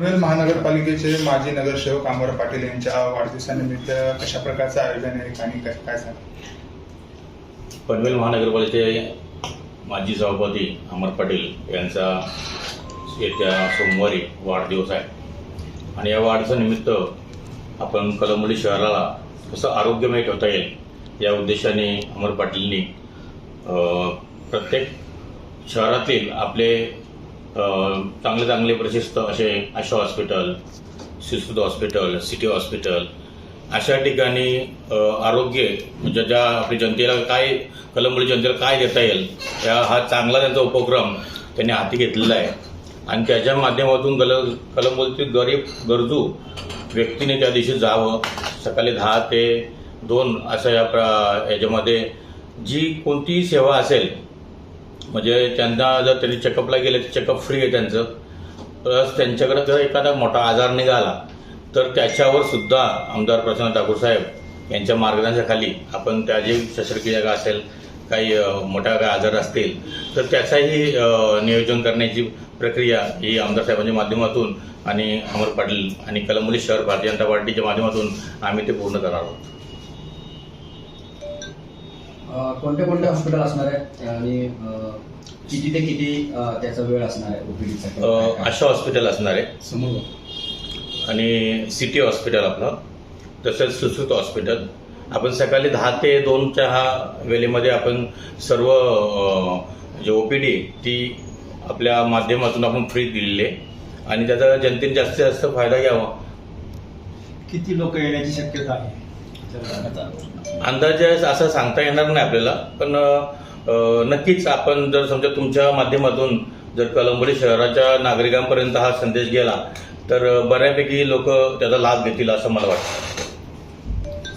पनवेल महानगरपालिकेचे माजी नगरसेवक अमर पाटील यांच्या वाढदिवसानिमित्त कशा प्रकारचं आयोजन आहे आणि काय काय सांगा? पनवेल महानगरपालिकेचे माजी सभापती अमर पाटील यांचा येत्या सोमवारी वाढदिवस आहे. आणि या वाढदिवसानिमित्त आपण कलंबडी शहराला कसं आरोग्यमय ठेवता येईल या उद्देशाने अमर पाटीलनी प्रत्येक शहरातील आपले चांगले चांगले प्रशिस्त असे आशा हॉस्पिटल शिशुद हॉस्पिटल सिटी हॉस्पिटल अशा ठिकाणी आरोग्य म्हणजे ज्या आपल्या जनतेला काय कलंबडी जनतेला काय देता येईल या हा चांगला त्यांचा उपक्रम त्यांनी हाती घेतलेला आहे. आणि त्याच्या माध्यमातून गल कलंबोलीतील गरीब गरजू व्यक्तीने त्या दिवशी जावं सकाळी दहा ते दोन असं या प्र याच्यामध्ये जी कोणतीही सेवा असेल म्हणजे त्यांना जर त्यांनी चेकअपला गेले तर चेकअप फ्री आहे त्यांचं. प्लस त्यांच्याकडे जर एखादा मोठा आजार निघाला तर त्याच्यावर सुद्धा आमदार प्रसन्न ठाकूर साहेब यांच्या मार्गदर्शनाखाली आपण त्या जे शस्त्रक्रिया असेल काही मोठा मोठ्या काही आजार असतील तर त्याचाही नियोजन करण्याची प्रक्रिया ही आमदार साहेबांच्या माध्यमातून आणि अमर पाटील आणि कलमुली शहर भारतीय जनता पार्टीच्या माध्यमातून आम्ही ते पूर्ण करणार आहोत. कोणते कोणते हॉस्पिटल असणार आहे? आणि किती ते किती त्याचा वेळ असणार आहे ओपीडीचा आशा हॉस्पिटल असणार आहे. समोर. आणि सिटी हॉस्पिटल आपलं तसेच सुश्रुत हॉस्पिटल आपण सकाळी दहा ते दोनच्या हा वेळेमध्ये आपण सर्व जे ओ पी डी ती आपल्या माध्यमातून आपण फ्री दिलेली आहे. आणि त्याचा जनतेने जास्तीत जास्त फायदा घ्यावा. किती लोक येण्याची शक्यता आहे? अंदाजे असं सांगता येणार नाही आपल्याला पण नक्कीच आपण जर समजा तुमच्या माध्यमातून जर कलंबोली शहराच्या नागरिकांपर्यंत हा संदेश गेला तर बऱ्यापैकी लोक त्याचा लाभ घेतील असं मला वाटतं.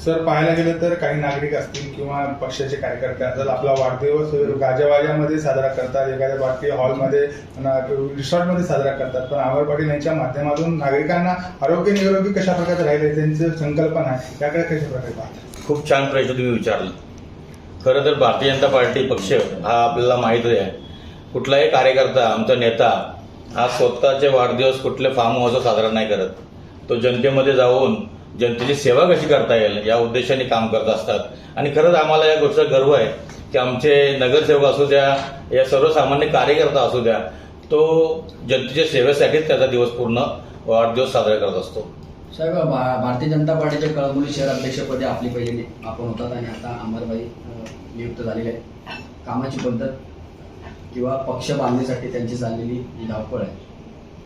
सर पाहायला गेलं तर काही नागरिक असतील किंवा पक्षाचे कार्यकर्ते असतील आपला वाढदिवस गाजावाजामध्ये साजरा करतात एखाद्या भारतीय हॉलमध्ये रिसॉर्टमध्ये साजरा करतात. पण आमर पाटील यांच्या माध्यमातून नागरिकांना आरोग्य निरोगी कशा प्रकारे राहिले त्यांची संकल्पना आहे त्याकडे कशा प्रकारे पाहतात खूप छान प्रश्न तुम्ही विचारला. खरं तर भारतीय जनता पार्टी पक्ष हा आपल्याला माहीत आहे. कुठलाही कार्यकर्ता आमचा नेता हा स्वतःचे वाढदिवस कुठले फार्म हाऊस साजरा नाही करत. तो जनतेमध्ये जाऊन जनतेची सेवा कशी करता येईल या उद्देशाने काम करत असतात. आणि खरंच आम्हाला या गोष्टीचा गर्व आहे की आमचे नगरसेवक असू द्या या सर्वसामान्य कार्यकर्ता असू द्या तो जनतेच्या सेवेसाठीच त्याचा दिवस पूर्ण वाढदिवस साजरा करत असतो. साहेब भारतीय जनता पार्टीच्या कळमुली शहर अध्यक्षपदी आपली पहिली आपण होतात आणि आता अमरबाई नियुक्त झालेले आहे कामाची पद्धत किंवा पक्ष बांधण्यासाठी त्यांची चाललेली ही धावपळ आहे.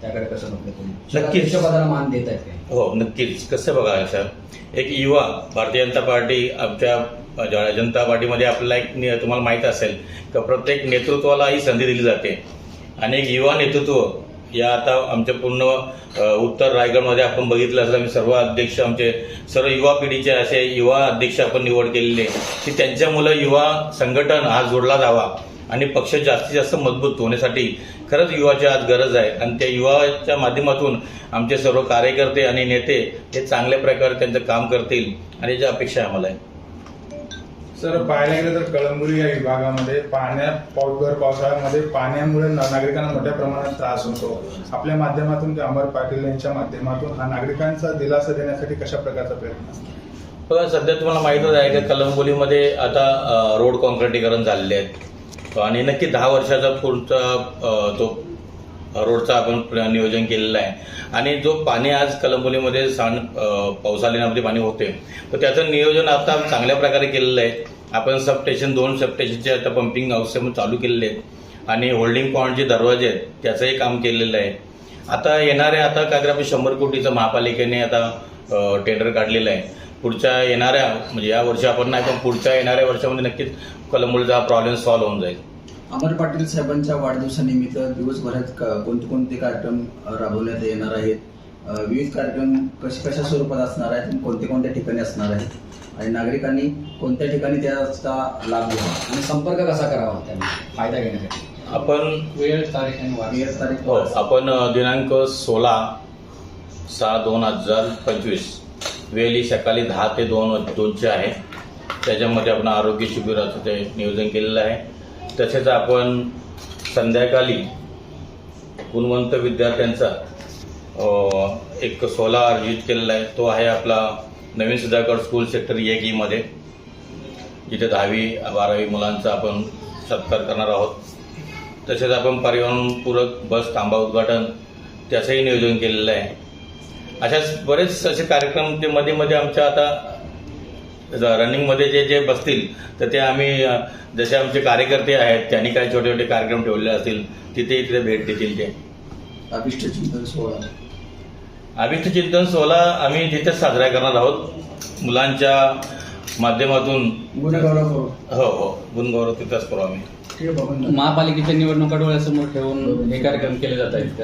त्याकडे कसं बघता तुम्ही? नक्कीच. मान देत आहेत काय हो नक्कीच. कसं बघा सर? एक युवा भारतीय जनता पार्टी आमच्या ज- जनता पार्टीमध्ये आपल्याला एक नि- तुम्हाला माहीत असेल का प्रत्येक नेतृत्वाला ही संधी दिली जाते. आणि एक युवा नेतृत्व या आता आमच्या पूर्ण अ, उत्तर रायगडमध्ये आपण बघितलं असलं आम्ही सर्व अध्यक्ष आमचे सर्व युवा पिढीचे असे युवा अध्यक्ष आपण निवड केलेले की त्यांच्यामुळं युवा संघटन हा जोडला जावा. आणि पक्ष जास्तीत जास्त मजबूत होण्यासाठी खरंच युवाची आज गरज आहे. आणि त्या युवाच्या माध्यमातून आमचे सर्व कार्यकर्ते आणि नेते हे चांगल्या प्रकारे त्यांचं काम करतील आणि याची अपेक्षा आम्हाला आहे. सर पाहायला गेलं तर कळंबुरी या विभागामध्ये पाण्या पाऊस भर पावसाळ्यामध्ये पाण्यामुळे नागरिकांना मोठ्या प्रमाणात त्रास होतो. आपल्या माध्यमातून ते अमर पाटील यांच्या माध्यमातून हा नागरिकांचा दिलासा देण्यासाठी कशा प्रकारचा प्रयत्न असतो? बघा सध्या तुम्हाला माहीतच आहे की कलंबोलीमध्ये आता रोड कॉन्क्रिटीकरण झालेले आहेत. आणि नक्की दहा वर्षाचा पुढचा जो रोडचा आपण नियोजन केलेलं आहे. आणि जो पाणी आज कलंबोलीमध्ये सांड पावसाळ्यामध्ये पाणी होते तर त्याचं नियोजन आता चांगल्या प्रकारे केलेलं आहे. आपण सब स्टेशन दोन सब स्टेशनचे आता पंपिंग हाऊस चालू केलेले आहेत. आणि होल्डिंग पॉईंट जे दरवाजे आहेत त्याचंही काम केलेलं आहे. आता येणारे आता काय आपण शंभर कोटीचं महापालिकेने आता टेंडर काढलेलं आहे. पुढच्या येणाऱ्या म्हणजे या वर्षी आपण नाही पण पुढच्या येणाऱ्या वर्षामध्ये नक्कीच कलंबोलीचा हा प्रॉब्लेम सॉल्व्ह होऊन जाईल. अमर पाटील साहेबांच्या वाढदिवसानिमित्त दिवसभरात क- कोणते कोणते कार्यक्रम राबवण्यात येणार आहेत? विविध कार्यक्रम कशा कशा स्वरूपात असणार आहेत? आणि कोणत्या ठिकाणी असणार आहेत? आणि नागरिकांनी कोणत्या ठिकाणी त्याचा लाभ घ्यावा? आणि संपर्क कसा करावा त्यांना? फायदा घेण्यासाठी. आपण वेळ तारीख आणि वीस तारीख. हो आपण दिनांक सोळा सहा दोन हजार पंचवीस वेळी सकाळी दहा ते दोन दोनचे आहे. त्याच्यामध्ये आपण आरोग्य शिबिराचं ते नियोजन केलेलं आहे. तसेच आपण संध्याकाळी गुणवंत विद्यार्थ्यांचा एक सोला आयोजित केलेला आहे. तो आहे आपला नवीन सुधाकर स्कूल सेक्टर एक ईमध्ये जिथे दहावी बारावी मुलांचा आपण सत्कार करणार आहोत. तसेच आपण परिवहनपूरक बस थांबा उद्घाटन त्याचंही नियोजन केलेलं आहे. अशाच बरेच असे कार्यक्रम ते मध्ये मध्ये आमच्या आता रनिंगमध्ये जे जे बसतील तर ते आम्ही जसे आमचे कार्यकर्ते आहेत त्यांनी काही छोटे छोटे कार्यक्रम ठेवले असतील तिथे तिथे भेट देतील ते. अभिष्ट चिंतन सोहळा. अभिष्ट चिंतन सोहळा आम्ही तिथेच साजरा करणार आहोत. मुलांच्या माध्यमातून गुणगौरव हो हो. गुणगौरव तिथंच करू आम्ही. महापालिकेच्या निवडणुका डोळ्यासमोर ठेवून हे कार्यक्रम केले जात आहेत का?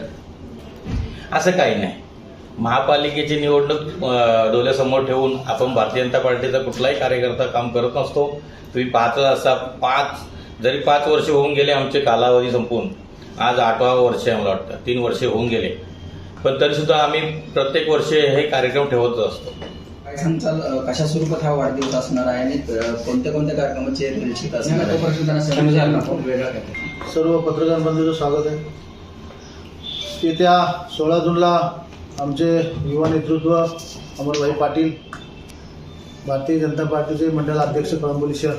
असं काही नाही. महापालिकेची निवडणूक अ, डोळ्यासमोर ठेवून आपण भारतीय जनता पार्टीचा कुठलाही कार्यकर्ता काम करत नसतो. तुम्ही पाहतच असा पाच जरी पाच वर्ष होऊन गेले आमचे कालावधी संपून आज आठवा वर्ष आहे मला वाटतं. तीन वर्षे होऊन गेले. पण तरीसुद्धा आम्ही प्रत्येक वर्षी हे कार्यक्रम ठेवतच असतो. कशा स्वरूपात हा वाढदिवस असणार आहे आणि कोणत्या कोणत्या कार्यक्रमाचे निश्चित असणार सर्व पत्रकार बंधूचं स्वागत आहे. येत्या सोळा जूनला आमचे युवा नेतृत्व अमरभाई पाटील भारतीय जनता पार्टीचे मंडळ अध्यक्ष कळंबोली शहर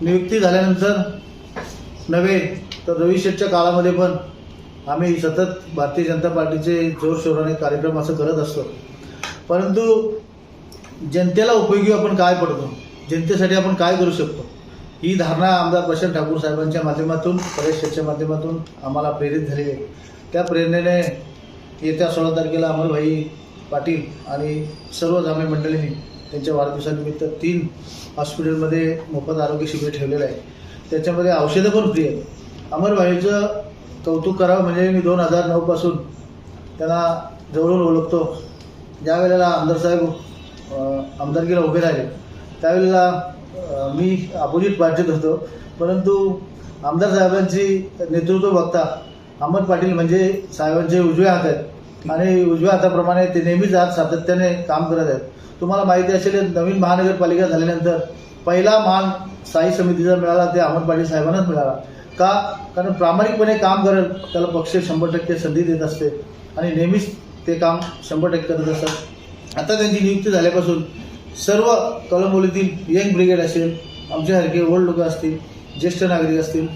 नियुक्ती झाल्यानंतर नव्हे तर रविशेठच्या काळामध्ये पण आम्ही सतत भारतीय जनता पार्टीचे जोरशोराने कार्यक्रम असं करत असतो. परंतु जनतेला उपयोगी आपण काय पडतो? जनतेसाठी आपण काय करू शकतो? ही धारणा आमदार प्रशांत ठाकूर साहेबांच्या माध्यमातून परेशच्या माध्यमातून आम्हाला प्रेरित झालेली आहे. त्या प्रेरणेने येत्या सोळा तारखेला अमरभाई पाटील आणि सर्व जामे मंडळींनी त्यांच्या वाढदिवसानिमित्त तीन हॉस्पिटलमध्ये मोफत आरोग्य शिबिर ठेवलेलं आहे. त्याच्यामध्ये औषधं पण फ्री आहेत. अमरभाईचं कौतुक करावं म्हणजे मी दोन हजार नऊपासून त्यांना जवळून ओळखतो. ज्या वेळेला आमदार साहेब आमदारकीला उभे राहिले त्यावेळेला मी अपोजिट पार्टीत होतो. परंतु आमदार साहेबांची नेतृत्व बघता अहमद पाटील म्हणजे साहेबांचे उजवे हात आहेत. आणि उजव्या हाताप्रमाणे ते नेहमीच आज सातत्याने काम करत आहेत. तुम्हाला माहिती असेल नवीन महानगरपालिका झाल्यानंतर पहिला मान स्थायी समितीचा मिळाला ते अहमद पाटील साहेबांनाच मिळाला. का? कारण प्रामाणिकपणे काम करत त्याला पक्ष शंभर टक्के संधी देत असते आणि नेहमीच ते काम शंभर टक्के करत असतात. आता त्यांची नियुक्ती झाल्यापासून सर्व कळंबोलीतील यंग ब्रिगेड असेल आमच्यासारखे ओल्ड लोक असतील ज्येष्ठ नागरिक असतील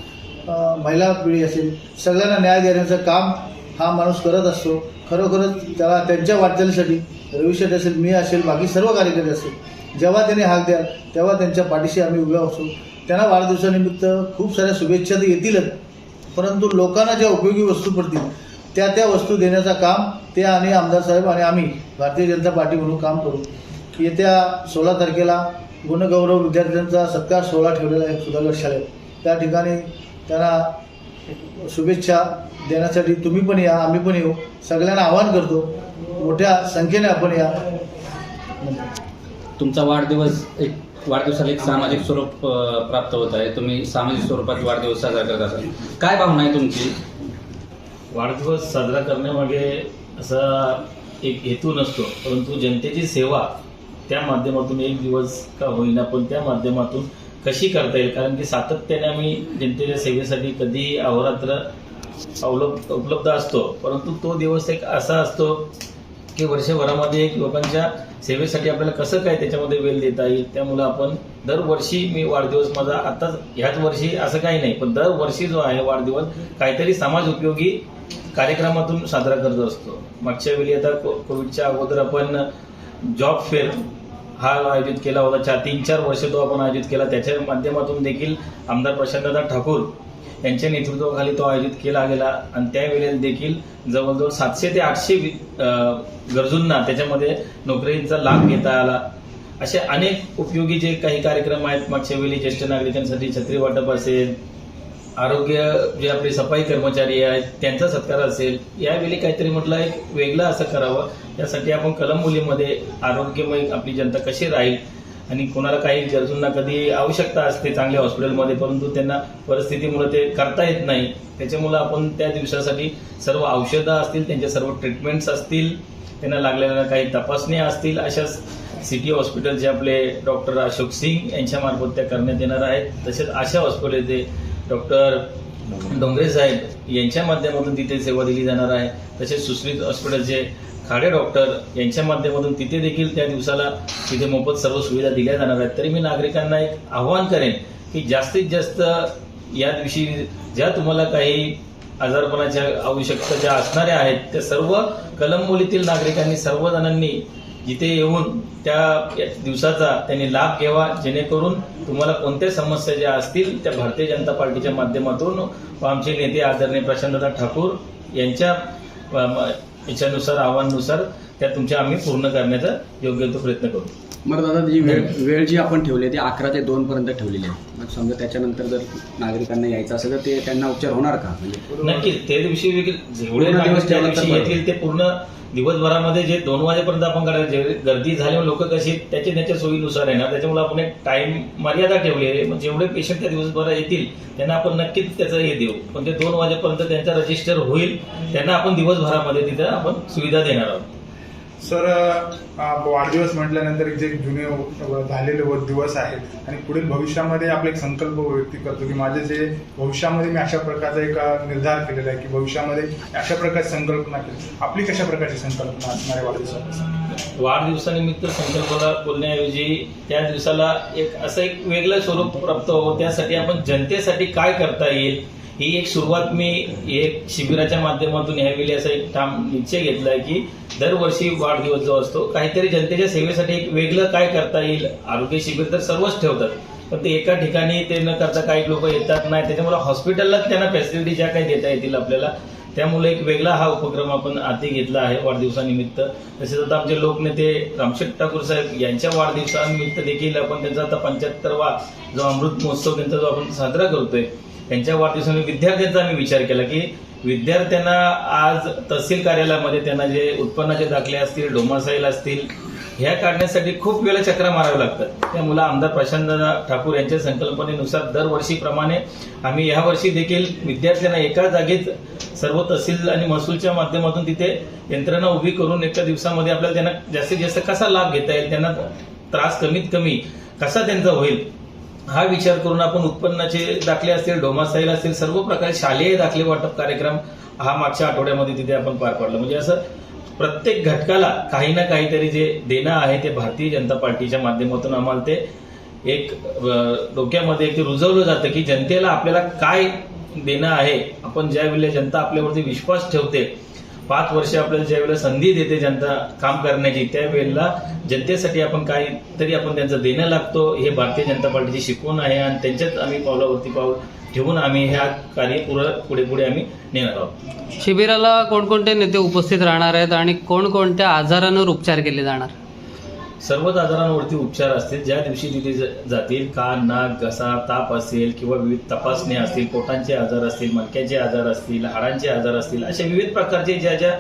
महिला पिढी असेल सगळ्यांना न्याय देण्याचं काम हा माणूस करत असतो. खरोखरच त्याला त्यांच्या वाटचालीसाठी रविशेठ असेल मी असेल बाकी सर्व कार्यकर्ते असेल जेव्हा त्यांनी हाक द्याल तेव्हा त्यांच्या पाठीशी आम्ही उभे असू. त्यांना वाढदिवसानिमित्त खूप साऱ्या शुभेच्छा तर येतीलच. परंतु लोकांना ज्या उपयोगी वस्तू पडतील त्या त्या वस्तू देण्याचं काम ते आणि आमदार साहेब आणि आम्ही भारतीय जनता पार्टी म्हणून काम करू. येत्या सोळा तारखेला गुणगौरव विद्यार्थ्यांचा सत्कार सोहळा ठेवलेला आहे सुधागड शाळेत. त्या ठिकाणी त्यांना शुभेच्छा देण्यासाठी तुम्ही पण या आम्ही पण येऊ. सगळ्यांना आवाहन करतो मोठ्या संख्येने आपण या. तुमचा वाढदिवस एक वाढदिवसाला एक सामाजिक स्वरूप प्राप्त होत आहे. तुम्ही सामाजिक स्वरूपात वाढदिवस साजरा करत असाल. काय भावना आहे तुमची? वाढदिवस साजरा करण्यामागे असा एक हेतू नसतो परंतु जनतेची सेवा त्या माध्यमातून एक दिवस का होईना पण त्या माध्यमातून कशी करता येईल? कारण की सातत्याने आम्ही जनतेच्या सेवेसाठी कधीही अहोरात्र अवलंब उपलब्ध असतो. परंतु तो दिवस एक असा असतो की वर्षभरामध्ये एक लोकांच्या सेवेसाठी आपल्याला कसं काय त्याच्यामध्ये वेळ देता येईल त्यामुळे आपण दरवर्षी मी वाढदिवस माझा आताच ह्याच वर्षी असं काही नाही पण दरवर्षी जो आहे वाढदिवस काहीतरी समाज उपयोगी कार्यक्रमातून साजरा करत असतो. मागच्या वेळी आता को- कोविडच्या अगोदर आपण जॉब फेअर हा आयोजित केला होता. चार तीन चार वर्ष तो आपण आयोजित केला. त्याच्या माध्यमातून देखील आमदार प्रशांतदादा ठाकूर यांच्या नेतृत्वाखाली तो आयोजित केला गेला. आणि त्यावेळेला देखील जवळजवळ सातशे ते आठशे वि- गरजूंना त्याच्यामध्ये नोकरीचा लाभ घेता आला. असे अनेक उपयोगी जे काही कार्यक्रम आहेत मागच्या वेळी ज्येष्ठ नागरिकांसाठी छत्री वाटप असेल आरोग्य जे आपले सफाई कर्मचारी आहेत त्यांचा सत्कार असेल यावेळी काहीतरी म्हटलं एक वेगळं असं करावं. त्यासाठी आपण कलममुलीमध्ये आरोग्यमय आपली जनता कशी राहील आणि कोणाला काही गरजूंना कधी आवश्यकता असते चांगल्या हॉस्पिटलमध्ये परंतु त्यांना परिस्थितीमुळे ते करता येत नाही. त्याच्यामुळे आपण त्या दिवसासाठी सर्व औषधं असतील त्यांच्या सर्व ट्रीटमेंट्स असतील त्यांना लागलेल्या काही तपासण्या असतील अशा सिटी हॉस्पिटलचे आपले डॉक्टर अशोक सिंग यांच्या मार्फत त्या करण्यात येणार आहेत. तसेच आशा हॉस्पिटलचे डॉक्टर डोंगरे साहेब यांच्या माध्यमातून तिथे सेवा दिली जाणार आहे. तसेच सुश्रित हॉस्पिटलचे खाडे डॉक्टर यांच्या माध्यमातून तिथे देखील त्या दिवसाला तिथे मोफत सर्व सुविधा दिल्या जाणार आहेत. तरी मी नागरिकांना एक आव्हान करेन की जास्तीत जास्त या दिवशी ज्या तुम्हाला काही आजारपणाच्या आवश्यकता ज्या असणाऱ्या आहेत त्या सर्व कलंबोलीतील नागरिकांनी सर्वजणांनी जिथे येऊन त्या दिवसाचा त्यांनी लाभ घ्यावा जेणेकरून तुम्हाला कोणत्या समस्या ज्या असतील त्या भारतीय जनता पार्टीच्या माध्यमातून व आमचे नेते आदरणीय प्रशांतदा ठाकूर यांच्या याच्यानुसार आव्हानानुसार त्या तुमच्या आम्ही पूर्ण करण्याचा योग्य तो प्रयत्न करू. मग दादा जी वेळ वेळ जी आपण ठेवली आहे ती अकरा ते दोन पर्यंत ठेवलेली आहे. मग समजा त्याच्यानंतर जर नागरिकांना यायचं असेल तर ते त्यांना उपचार होणार का? म्हणजे नक्कीच. त्या दिवशी जेवढे दिवस बरं. येतील ते पूर्ण दिवसभरामध्ये जे दोन वाजेपर्यंत आपण करायचं जे गर्दी झाल्यावर लोक कशी त्याच्या त्याच्या सोयीनुसार येणार त्याच्यामुळे आपण एक टाइम मर्यादा ठेवली आहे. मग जेवढे पेशंट त्या दिवसभरात येतील त्यांना आपण नक्कीच त्याचं हे देऊ. पण ते दोन वाजेपर्यंत त्यांचा रजिस्टर होईल त्यांना आपण दिवसभरामध्ये तिथं आपण सुविधा देणार आहोत. सर वाढदिवस म्हटल्यानंतर जे जुने झालेले व दिवस आहेत आणि पुढील भविष्यामध्ये आपले एक संकल्प व्यक्त करतो की माझे जे भविष्यामध्ये मी अशा प्रकारचा एक निर्धार केलेला आहे की भविष्यामध्ये अशा प्रकारची संकल्पना केली. आपली कशा प्रकारची संकल्पना असणार आहे वाढदिवसाची वाढदिवसानिमित्त संकल्पना बोलण्याऐवजी त्या दिवसाला एक असं एक वेगळं स्वरूप प्राप्त हो त्यासाठी आपण जनतेसाठी काय करता येईल ही एक सुरुवात मी एक शिबिराच्या माध्यमातून ह्यावेळी असा एक ठाम निश्चय घेतलाय की दरवर्षी वाढदिवस जो असतो काहीतरी जनतेच्या सेवेसाठी एक वेगळं काय करता येईल आरोग्य शिबिर तर सर्वच ठेवतात. पण ते एका ठिकाणी ते न करता काही लोक येतात नाही त्याच्यामुळे हॉस्पिटललाच त्यांना फॅसिलिटी ज्या काही देता येतील आपल्याला त्यामुळे एक वेगळा हा उपक्रम आपण आधी घेतला आहे वाढदिवसानिमित्त. तसेच आता आमचे लोकनेते रामशेठ ठाकूर साहेब यांच्या वाढदिवसानिमित्त देखील आपण त्यांचा आता पंच्याहत्तरवा जो अमृत महोत्सव त्यांचा जो आपण साजरा करतोय त्यांच्या वाढदिवसाने विद्यार्थ्यांचा आम्ही विचार केला की विद्यार्थ्यांना आज तहसील कार्यालयामध्ये त्यांना जे उत्पन्नाचे दाखले असतील डोमासाईल असतील ह्या काढण्यासाठी खूप वेळा चक्रा माराव्या लागतात. त्यामुळे आमदार प्रशांत ठाकूर यांच्या संकल्पनेनुसार दरवर्षीप्रमाणे आम्ही यावर्षी देखील विद्यार्थ्यांना एका जागेत सर्व तहसील आणि महसूलच्या माध्यमातून तिथे यंत्रणा उभी करून एका दिवसामध्ये आपल्याला त्यांना जास्तीत जास्त कसा लाभ घेता येईल त्यांना त्रास कमीत कमी कसा त्यांचा होईल हा विचार करून आपण उत्पन्नाचे दाखले असतील डोमासाईल असतील सर्व प्रकारे शालेय दाखले वाटप कार्यक्रम हा मागच्या आठवड्यामध्ये तिथे आपण पार पाडला. म्हणजे असं प्रत्येक घटकाला काही ना काहीतरी जे देणं आहे ते भारतीय जनता पार्टीच्या माध्यमातून आम्हाला ते एक डोक्यामध्ये एक ते रुजवलं जातं की जनतेला आपल्याला काय देणं आहे आपण ज्या वेळेला जनता आपल्यावरती विश्वास ठेवते पाच वर्ष आपल्याला ज्या वेळेला संधी देते जनता काम करण्याची त्यावेळेला जनतेसाठी आपण काय तरी आपण त्यांचं देणं लागतो. हे भारतीय जनता पार्टीची शिकवण आहे आणि त्यांच्यात आम्ही पावलावरती पाऊल ठेवून आम्ही ह्या कार्य पुढे पुढे आम्ही नेणार आहोत. शिबिराला कोणकोणते नेते उपस्थित राहणार आहेत आणि कोणकोणत्या आजारांवर उपचार केले जाणार? सर्वच आजारांवरती उपचार असतील ज्या दिवशी तिथे जातील कान नाक घसा ताप असेल किंवा विविध तपासण्या असतील पोटांचे आजार असतील मणक्याचे आजार असतील हाडांचे आजार असतील अशा विविध प्रकारचे ज्या ज्या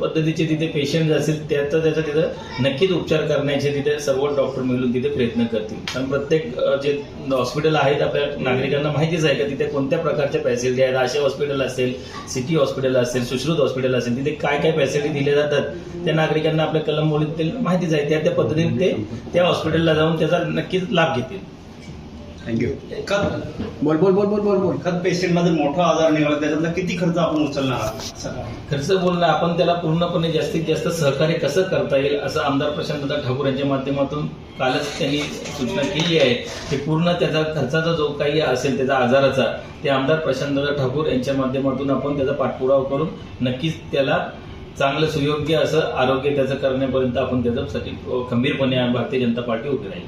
पद्धतीचे तिथे पेशंट असतील त्याचा त्याचा तिथं नक्कीच उपचार करण्याचे तिथे सर्व डॉक्टर मिळून तिथे प्रयत्न करतील. कारण प्रत्येक जे हॉस्पिटल आहेत आपल्या नागरिकांना माहितीच आहे का तिथे कोणत्या प्रकारच्या फॅसिलिटी आहेत? आशा हॉस्पिटल असेल सिटी हॉस्पिटल असेल सुश्रुत हॉस्पिटल असेल तिथे काय काय फॅसिलिटी दिल्या जातात? त्या नागरिकांना आपल्या कलमोलीतील माहितीच आहे. त्या त्या पद्धतीने ते त्या हॉस्पिटलला जाऊन त्याचा नक्कीच लाभ घेतील. थँक्यू एखाद बोल बोल बोल बोल बोल बोल. एखाद पेशंटला जर मोठा आजार निघाला त्याच्यातला किती खर्च आपण उचलणार? आहात खर्च बोलणं आपण त्याला पूर्णपणे जास्तीत जास्त सहकार्य कसं करता येईल असं आमदार प्रशांतदा ठाकूर यांच्या माध्यमातून कालच त्यांनी सूचना केली आहे. की पूर्ण त्याचा खर्चाचा जो काही असेल त्याचा आजाराचा ते आमदार प्रशांतदा ठाकूर यांच्या माध्यमातून आपण त्याचा पाठपुरावा करून नक्कीच त्याला चांगलं सुयोग्य असं आरोग्य त्याचं करण्यापर्यंत आपण त्याच्यासाठी खंबीरपणे भारतीय जनता पार्टी उभी राहील.